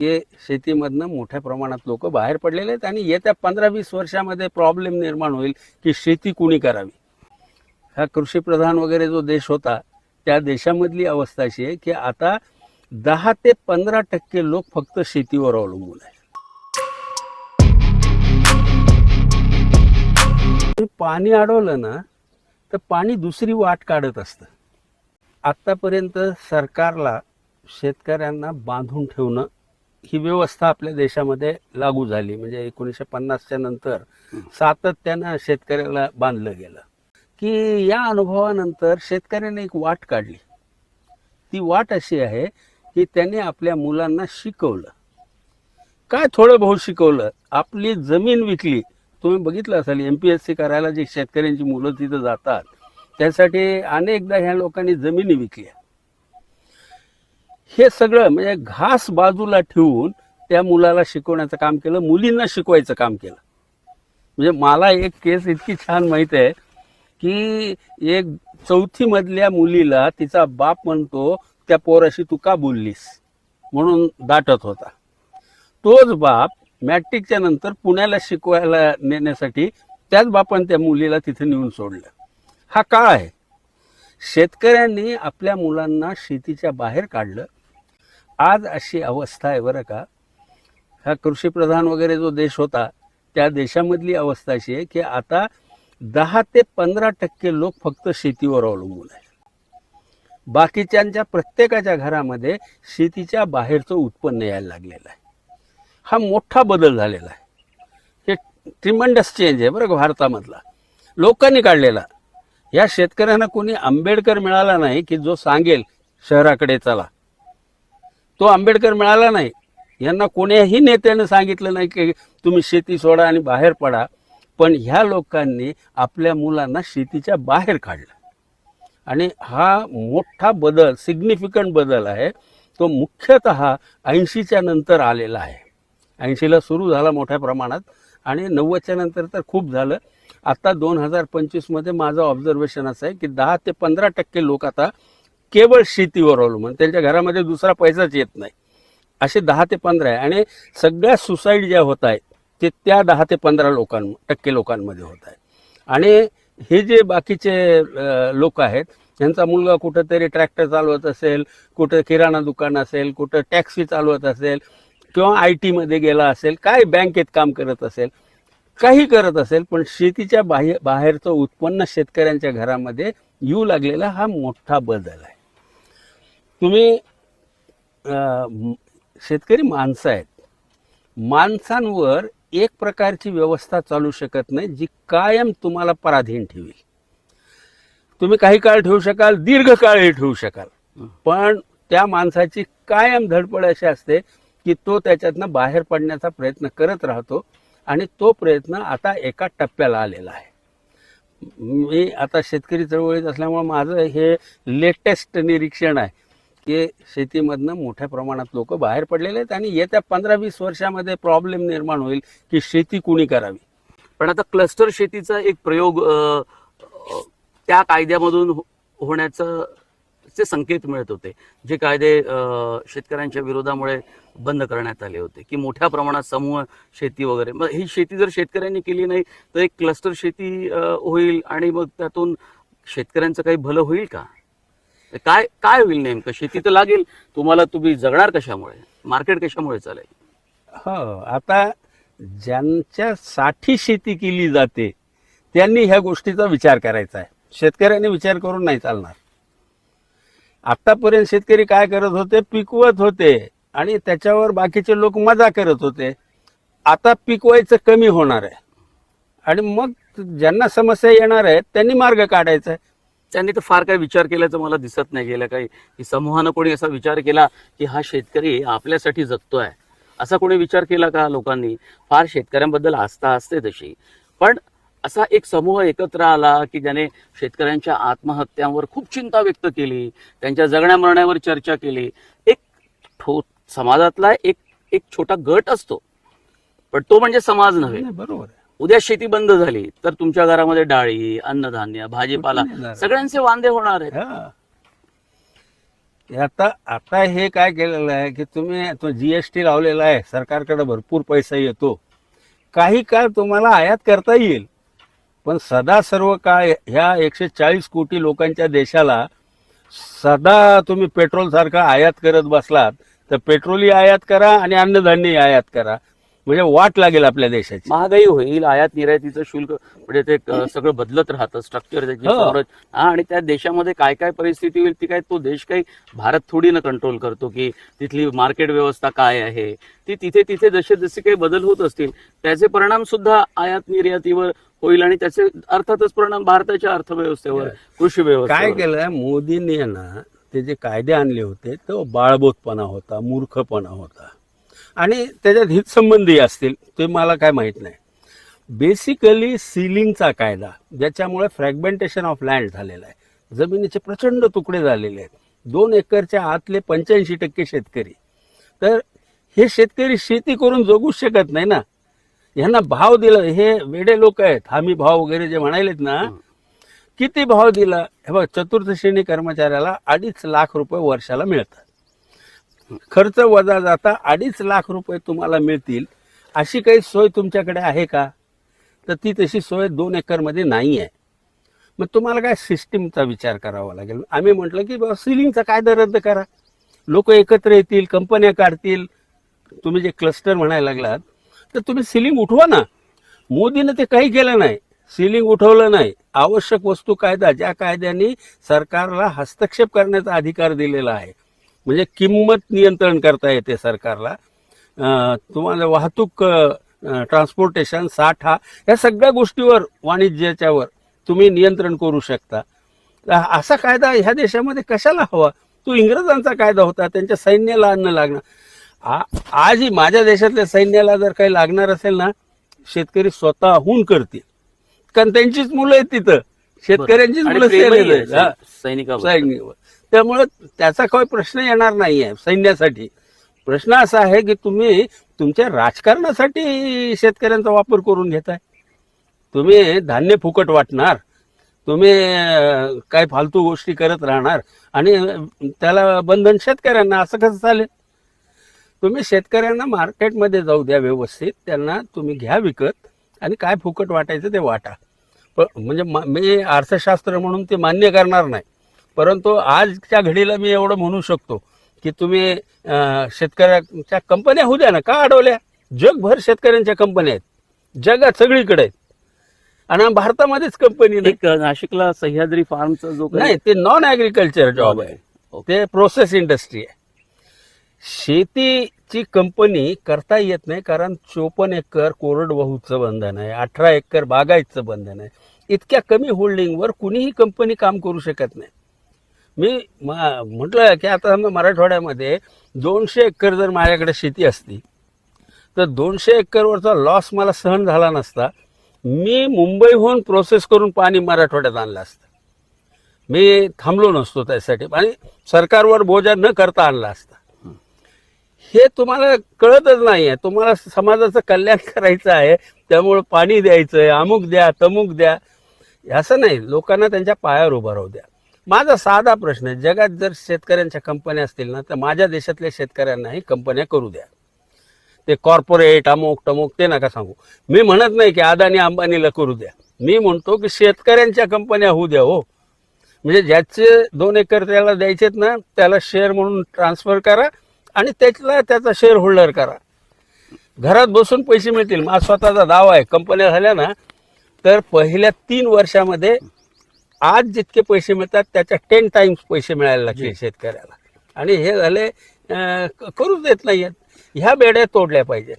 हे शेतीमधनं मोठ्या प्रमाणात लोक बाहेर पडलेले आहेत आणि येत्या पंधरा वीस वर्षामध्ये प्रॉब्लेम निर्माण होईल की शेती कुणी करावी? हा कृषीप्रधान वगैरे जो देश होता त्या देशामधली अवस्था अशी आहे की आता दहा ते पंधरा टक्के लोक फक्त शेतीवर अवलंबून आहे पाणी अडवलं ना तर पाणी दुसरी वाट काढत असतं. आत्तापर्यंत सरकारला शेतकऱ्यांना बांधून ठेवणं ही व्यवस्था आपल्या देशामध्ये लागू झाली. म्हणजे एकोणीसशे पन्नासच्या नंतर सातत्यानं शेतकऱ्याला बांधलं गेलं. की या अनुभवानंतर शेतकऱ्याने एक वाट काढली. ती वाट अशी आहे की त्याने आपल्या मुलांना शिकवलं. काय थोडं बहुत शिकवलं? आपली जमीन विकली. तुम्ही बघितलं असाल एम पी एस सी करायला जी शेतकऱ्यांची मुलं तिथं जातात त्यासाठी अनेकदा ह्या लोकांनी जमिनी विकल्या. हे सगळं म्हणजे घास बाजूला ठेवून त्या मुलाला शिकवण्याचं काम केलं मुलींना शिकवायचं काम केलं. म्हणजे मला एक केस इतकी छान माहीत आहे की एक चौथी मधल्या मुलीला तिचा बाप म्हणतो त्या पोराशी तू का बोललीस? म्हणून दाटत होता. तोच बाप मॅट्रिकच्या नंतर पुण्याला शिकवायला नेण्यासाठी त्याच बापान त्या मुलीला तिथे नेऊन सोडलं. हा काळ आहे. शेतकऱ्यांनी आपल्या मुलांना शेतीच्या बाहेर काढलं. आज अशी अवस्था आहे बरं का. हा कृषीप्रधान वगैरे जो देश होता त्या देशामधली अवस्था अशी आहे की आता दहा ते पंधरा टक्के लोक फक्त शेतीवर अवलंबून आहे बाकीच्यांच्या प्रत्येकाच्या घरामध्ये शेतीच्या बाहेरचं उत्पन्न यायला लागलेलं आहे. हा मोठा बदल झालेला आहे. हे ट्रिमंडस चेंज आहे बरं का भारतामधला. लोकांनी काढलेला. या शेतकऱ्यांना कोणी आंबेडकर मिळाला नाही की जो सांगेल शहराकडे चला. तो आंबेडकर मिळाला नाही. यांना कोण्याही नेत्याने सांगितलं नाही की तुम्ही शेती सोडा आणि बाहेर पडा. पण ह्या लोकांनी आपल्या मुलांना शेतीच्या बाहेर काढलं. आणि हा मोठा बदल सिग्निफिकंट बदल आहे. तो मुख्यतः ऐंशीच्या नंतर आलेला आहे. ऐंशीला सुरू झाला मोठ्या प्रमाणात आणि नव्वदच्या नंतर तर खूप झालं. आता दोन हजार पंचवीसमध्ये माझं ऑब्झर्वेशन असं आहे की दहा ते पंधरा टक्के लोक आता केवळ शेतीवर अवलंबून त्यांच्या घरामध्ये दुसरा पैसाच येत नाही. असे दहा ते पंधरा आहे. आणि सगळ्या सुसाईड ज्या होत आहेत ते त्या दहा ते पंधरा लोकां टक्के लोकांमध्ये होत आहे आणि हे जे बाकीचे लोक आहेत त्यांचा मुलगा कुठंतरी ट्रॅक्टर चालवत असेल कुठं किराणा दुकान असेल कुठं टॅक्सी चालवत असेल किंवा आय टीमध्ये गेला असेल काय बँकेत काम करत असेल काही करत असेल पण शेतीच्या बाह्य बाहेरचं उत्पन्न शेतकऱ्यांच्या घरामध्ये येऊ लागलेला हा मोठा बदल आहे. तुम्ही शेतकरी माणसं आहेत. माणसांवर एक प्रकारची व्यवस्था चालू शकत नाही जी कायम तुम्हाला पराधीन ठेवी तुम्ही काही काळ ठेवू शकाल दीर्घकाळही ठेवू शकाल. पण त्या माणसाची कायम धडपड अशी असते की तो त्याच्यातनं बाहेर पडण्याचा प्रयत्न करत राहतो आणि तो प्रयत्न आता एका टप्प्याला आलेला आहे. मी आता शेतकरी चळवळीत असल्यामुळे माझं हे लेटेस्ट निरीक्षण आहे. की शेतीमधनं मोठ्या प्रमाणात लोक बाहेर पडलेले आहेत आणि येत्या पंधरा वीस वर्षामध्ये प्रॉब्लेम निर्माण होईल की शेती कुणी करावी? पण आता क्लस्टर शेतीचा एक प्रयोग त्या कायद्यामधून हो- होण्याचं चे संकेत मिळत होते. जे कायदे शेतकऱ्यांच्या विरोधामुळे बंद करण्यात आले होते की मोठ्या प्रमाणात समूह शेती वगैरे. मग ही शेती जर शेतकऱ्यांनी केली नाही तर एक क्लस्टर शेती होईल आणि मग त्यातून शेतकऱ्यांचं काही भलं होईल का? काय काय होईल नेमकं? शेती तर लागेल. तुम्हाला तुम्ही जगणार कशामुळे? मार्केट कशामुळे चालेल? हो आता ज्यांच्यासाठी शेती केली जाते त्यांनी ह्या गोष्टीचा विचार करायचा आहे. शेतकऱ्यांनी विचार करून नाही चालणार. आतापर्यंत शेतकरी काय करत होते? पिकवत होते आणि त्याच्यावर बाकीचे लोक मजा करत होते. आता पिकवायचं कमी होणार आहे. आणि मग ज्यांना समस्या येणार आहे त्यांनी मार्ग काढायचा आहे. त्यांनी तर फार काही विचार केल्याचं मला दिसत नाही गेलं काही. की समूहानं कोणी असा विचार केला की हा शेतकरी आपल्यासाठी जगतोय. असा कोणी विचार केला का लोकांनी? फार शेतकऱ्यांबद्दल आस्था असते तशी. पण असा एक समूह एकत्र आला की ज्याने शेतकऱ्यांच्या आत्महत्यांवर खूप चिंता व्यक्त केली त्यांच्या जगण्या मरण्यावर चर्चा केली. एक ठो समाजातला एक एक छोटा गट असतो. पण तो म्हणजे समाज नव्हे. बरोबर आहे. उद्या शेती बंद झाली तर तुमच्या घरामध्ये डाळी अन्नधान्य भाजीपाला? सगळ्यांचे वांदे होणार आहेत हा. आता आता हे काय केलेलं आहे की तुम्ही तो जीएसटी लावलेला आहे सरकारकडे भरपूर पैसा येतो काही काळ तुम्हाला आयात करता येईल पण सदा सर्व काळ ह्या एकशे चाळीस कोटी लोकांच्या देशाला सदा तुम्ही पेट्रोल सारखा आयात करत बसलात तर पेट्रोलही आयात करा आणि अन्नधान्यही आयात करा म्हणजे वाट लागेल आपल्या देशाची. महागाई होईल आयात निर्यातीचं शुल्क म्हणजे ते सगळं बदलत राहतं स्ट्रक्चर त्याची हो. संरच- हा, आणि त्या देशामध्ये काय काय परिस्थिती होईल ती काय तो देश काही भारत थोडी ना कंट्रोल करतो की तिथली मार्केट व्यवस्था काय आहे. ती तिथे तिथे जसे जसे काही बदल होत असतील त्याचे परिणाम सुद्धा आयात निर्यातीवर होईल आणि त्याचे अर्थातच परिणाम भारताच्या अर्थव्यवस्थेवर कृषी काय व्यवस्थेवर केलं मोदींनी ना ते जे कायदे आणले होते तो बाळबोधपणा होता मूर्खपणा होता. आणि त्याच्यात हितसंबंधी असतील ते मला काय माहीत नाही. बेसिकली सिलिंगचा कायदा ज्याच्यामुळे फ्रॅगमेंटेशन ऑफ लँड झालेला आहे. जमिनीचे प्रचंड तुकडे झालेले आहेत. दोन एकरच्या आतले पंच्याऐंशी टक्के शेतकरी. तर हे शेतकरी शेती करून जगूच शकत नाही ना. यांना भाव दिला हे वेडे लोक आहेत. हमी भाव वगैरे जे म्हणालेत ना किती भाव दिला? हे बघ चतुर्थ श्रेणी कर्मचाऱ्याला अडीच लाख रुपये वर्षाला मिळतात. खर्च वजा जाता अडीच लाख रुपये तुम्हाला मिळतील. अशी काही सोय तुमच्याकडे आहे का? तर ती तशी सोय दोन एकरमध्ये नाही आहे मग तुम्हाला काय सिस्टीमचा विचार करावा लागेल? आम्ही म्हटलं की बाबा सिलिंगचा कायदा रद्द करा. लोक एकत्र येतील कंपन्या काढतील. तुम्ही जे क्लस्टर म्हणायला लागलात तर तुम्ही सिलिंग उठवा ना. मोदीनं ते काही केलं नाही. सिलिंग उठवलं नाही. आवश्यक वस्तू कायदा ज्या कायद्याने सरकारला हस्तक्षेप करण्याचा अधिकार दिलेला आहे. म्हणजे किंमत नियंत्रण करता येते सरकारला. तुम्हाला वाहतूक ट्रान्सपोर्टेशन साठा या सगळ्या गोष्टीवर वाणिज्याच्यावर तुम्ही नियंत्रण करू शकता. असा कायदा ह्या देशामध्ये कशाला हवा? तो इंग्रजांचा कायदा होता त्यांच्या सैन्याला अन्न लागणार आजही माझ्या देशातल्या सैन्याला जर काही लागणार असेल ना शेतकरी स्वतःहून करतील. कारण त्यांचीच मुलं आहेत तिथं. शेतकऱ्यांचीच मुलं. सैनिकावर सैनिकावर. त्यामुळं त्याचा काही प्रश्न येणार नाही आहे सैन्यासाठी. प्रश्न असा आहे की तुम्ही तुमच्या राजकारणासाठी शेतकऱ्यांचा वापर करून घेताय. तुम्ही धान्य फुकट वाटणार तुम्ही काय फालतू गोष्टी करत राहणार आणि त्याला बंधन शेतकऱ्यांना असं कसं चालेल? तुम्ही शेतकऱ्यांना मार्केटमध्ये जाऊ द्या व्यवस्थित त्यांना तुम्ही घ्या विकत आणि काय फुकट वाटायचं ते वाटा. पण म्हणजे मी अर्थशास्त्र म्हणून ते मान्य करणार नाही. परंतु आजच्या घडीला मी एवढं म्हणू शकतो की तुम्ही शेतकऱ्याच्या कंपन्या होऊ द्या ना का अडवल्या? जगभर शेतकऱ्यांच्या कंपन्या आहेत. जगात सगळीकडे आहेत. आणि भारतामध्येच कंपनी नाही. नाशिकला सह्याद्री फार्मचा जो नाही ते नॉन ॲग्रिकल्चर जॉब आहे. ते प्रोसेस इंडस्ट्री आहे. शेतीची कंपनी करता येत नाही कारण चोपन्न एकर कोरडवाहूचं बंधन आहे. अठरा एकर बागायतचं बंधन आहे. इतक्या कमी होल्डिंगवर कुणीही कंपनी काम करू शकत नाही. मी म- म्हटलं की आता समजा मराठवाड्यामध्ये दोनशे एकर जर माझ्याकडे शेती असती तर दोनशे एकरवरचा लॉस मला सहन झाला नसता. मी मुंबईहून प्रोसेस करून पाणी मराठवाड्यात आणलं असतं. मी थांबलो नसतो त्यासाठी आणि सरकारवर बोजा न करता आणला असता. हे तुम्हाला कळतच नाही आहे तुम्हाला समाजाचं कल्याण करायचं आहे त्यामुळे पाणी द्यायचं आहे अमुक द्या तमुक द्या. असं नाही. लोकांना त्यांच्या पायावर उभं राहू द्या. माझा साधा प्रश्न आहे. जगात जर शेतकऱ्यांच्या कंपन्या असतील ना तर माझ्या देशातल्या शेतकऱ्यांनाही कंपन्या करू द्या. ते कॉर्पोरेट अमुक टमुक ते नका सांगू. मी म्हणत नाही की अदानी अंबानीला करू द्या. मी म्हणतो की शेतकऱ्यांच्या कंपन्या होऊ द्या हो. म्हणजे ज्याचे दोन एकर त्याला द्यायचेत ना त्याला शेअर म्हणून ट्रान्सफर करा आणि त्यातला त्याचा शेअर होल्डर करा. घरात बसून पैसे मिळतील. माझा स्वतःचा दावा आहे. कंपन्या झाल्या ना तर पहिल्या तीन वर्षामध्ये आज जितके पैसे मिळतात त्याच्या टेन टाइम्स पैसे मिळायला लागतील शेतकऱ्याला. आणि हे झाले करूच देत नाहीयेत. ह्या बेड्या तोडल्या पाहिजेत.